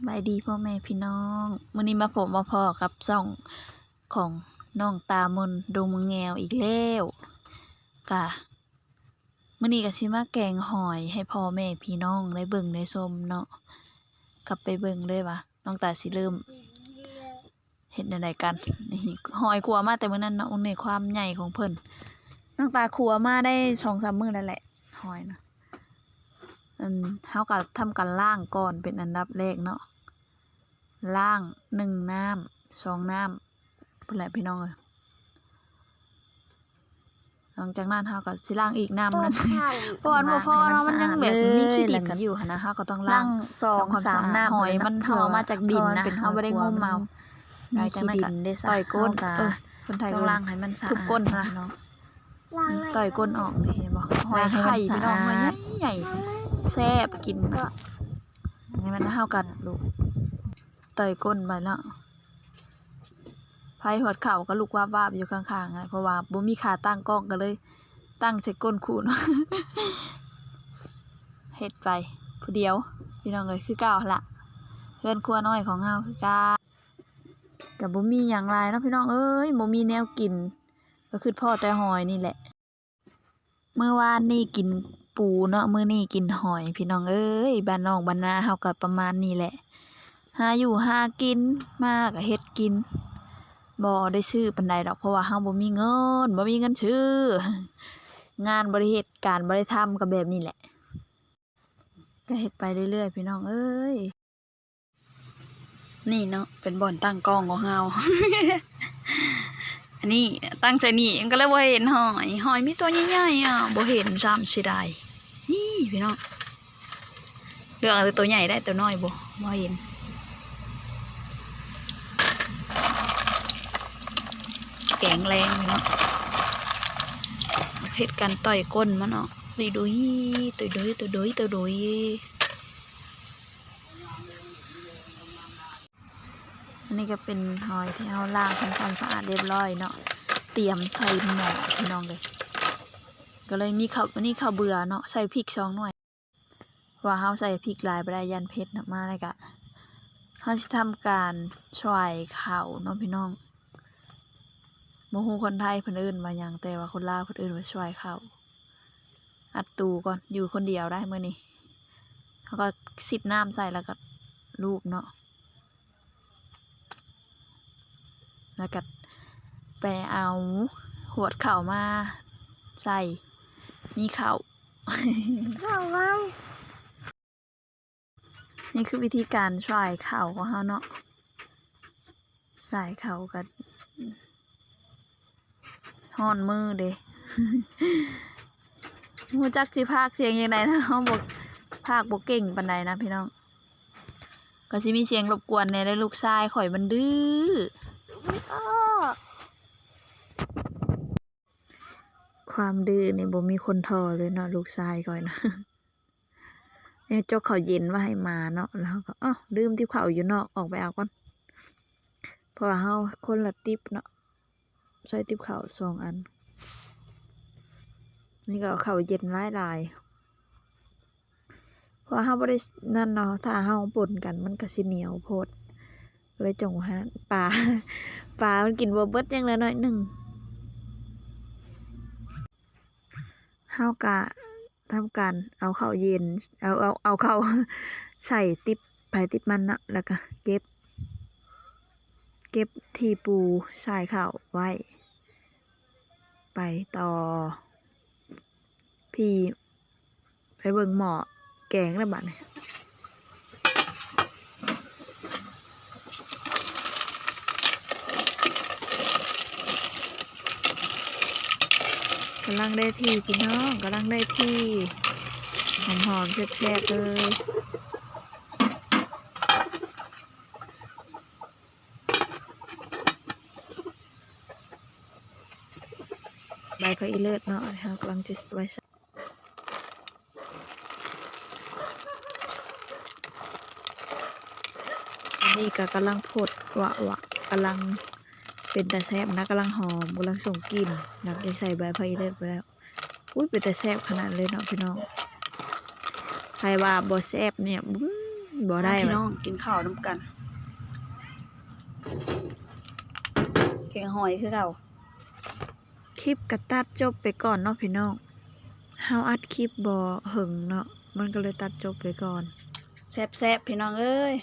สบายดีพ่อแม่พี่น้องมื้อนี้มาผมมาพอกับซ่องของน้องตามนดงมะแงวอีกแล้วกะมื้อนี้ก็สิมาแกงหอยให้พ่อแม่พี่น้องได้เบิ่งได้ชมเนาะกลับไปเบิ่งเลยว่าน้องตาสิเริ่มเฮ็ดจังไดกันนี่หอยขัวมาแต่มื้อนั้นเนาะในความใหญ่ของเพิ่นน้องตาขัวมาได้2-3มื้อแล้วแหละหอยนะ อันเฮาก็ทำการล้างก่อนเป็นอันดับแรกเนาะล้างหนึ่งน้ำสองน้ำพุ่นแหละพี่น้องเอ้ยหลังจากนั้นเฮาก็สิล้างอีกน้ำหนึงเพราะว่าบ่พอเนาะมันยังแบบมีขี้ดินอยู่หั่นนะเฮาก็ต้องล้างสองทำความสามสะอาดน้ำหอยมันเฮามาจากดินนะเป็นเฮาบ่ได้งมเอามีหลังจากขี้นั้นดิก็นได้ซะต่อยก้นเฮาเอก็อคนไทยต้องก็ล้างให้มันสะอาดทุบก้นนะพี่น้องต่อยก้นออกนี่เห็นบ่หอยล้างให้ไข่มันสะพี่น้องหอยอาดใหญ่ๆ แซ่บกินนะนี่มันเฮากันลูกเตยก้นไปแล้วไผหอดเข่าก็ลูกวาบวาบอยู่ข้างๆอะเพราะว่าบ่มีขาตั้งกล้องก็เลย ตั้งใส่ก้นคูนเฮ็ดไปผู้เดียว พี่น้องเอ้ยคือเก่าหั่นละเพื่อนครัวน้อยของเฮาคือเก่าก็บ่มีหยังหลายเนาะพี่น้องเอ้ยบ่มีแนวกิน ก็คือพ่อแต่หอยนี่แหละ เมื่อวานนี่กิน ปูเนาะมื้อนี้กินหอยพี่น้องเอ้ยบ้านน้อกบ้านนาเฮาก็ประมาณนี้แหละหาอยู่หากินมาก็เฮ็ดกินบ่ได้ซื้อปานใดดอกเพราะว่าเฮาบ่มีเงินบ่มีเงินซื้องานบ่ได้เฮ็ดการบ่ได้ทำก็แบบนี้แหละ ก็เฮ็ดไปเรื่อยๆพี่น้องเอ้ยนี่เนาะเป็นบ่อนตั้งกล้องของเฮาอันนี้ตั้งใจนี่ก็เลยบ่เห็นหอย หอยมีตัวใหญ่ๆอะบ่เห็นซ้ำสิได้ นี่พี่น้องเลือกเอาแต่ตัวใหญ่ได้ตัวน้อยบ่บ่เห็นแกงแรงไปเนาะเฮ็ดกันต่อยก้นมันเนาะดุยดุยตุยดุยตุยดุยตุยดุยอันนี้ก็เป็นหอยที่เราล้างทำความสะอาดเรียบร้อยเนาะเตรียมใส่หม้อพี่น้องเลย ก็เลยมีข้าวนนี้ข้าวเบื่อเนาะใส่พริกสองหน่วยว่าเราใส่พริกหลายไปได้ยันเผ็ดเนะมาเลยกะเราจะทำการช่วยข้าวเนาะพี่น้องโมโหคนไทยเพิ่นเอิ้นว่าหยังแต่ว่าคนลาวเพิ่นเอิ้นว่าช่วยเขาอัดตูก่อนอยู่คนเดียวได้เมื้อนี้แล้วก็สิบน้ำใส่แล้วก็ลูบเนาะแล้วก็ไปเอาหวดข้ามาใส่ มีข้าวนี่คือวิธีการช่วยข้าวของเฮาเนาะใส่ข้าวกันฮ้อนมือเด้ฮู้จักสิพากย์เสียงยังไงนะเฮาบ่พากย์บ่เก่งปานใดนะพี่น้อง ก็สิมีเสียงรบกวนแหน่ได้ลูกชายข่อยมันดื้อ ความดื้อนี่บ่มีคนทอเลยเนาะลูกชายข่อยนะเนี่ยจกข้าวเย็นไว้ให้มาเนาะแล้วก็อ้าวลืมที่ข้าวอยู่เนอกออกไปเอาก่อนเพราะว่าเฮาคนละติ๊บเนาะใส่ติ๊บข้าวสองอัน นี่ก็เขาวเย็นหลายลายเพราะเฮาบ่ได้นั่นเนาะถ้าเฮาปนกันมันก็สิเหนียวโพดเลยจงไว้ให้ปลาปลามันกินบ่เบิดยังแล้วน้อยหนึ่ง เฮากะทำการเอาข้าวเย็น เอาเอาเอาข้าวใส่ติบไปติ๊บมันนะแล้วก็เก็บ เก็บที่ปูใส่ข้าวไว้ ไปต่อ พี่ไปเบิ่งหมอแกงแล้วบัดนี้ กำลังได้ที่พี่น้องกำลังได้ที่หอมๆแซ่บๆเลยใบก็อีเลิศเนาะนะกำลังจะไว้อันนี้ก็กำลังพดวะวะกำลัง เป็นแต่แซ่บนะกำลังหอมกำลังส่งกลิ่นหลังจากใส่ใบพะอีเลิศไปแล้วอุ้ยเป็นแต่แซ่บขนาดเลยเนาะพี่น้องใครว่าบ่แซ่บเนี่ยบุ้มบ่ได้พี่ว่ะน้องกินข้าวน้ำกันแกงหอยคือเราคลิปก็ตัดจบไปก่อนเนาะพี่น้องเฮาอัดคลิปบ่หึงเนาะมันก็เลยตัดจบไปก่อนแซ่บๆพี่น้องเอ้ย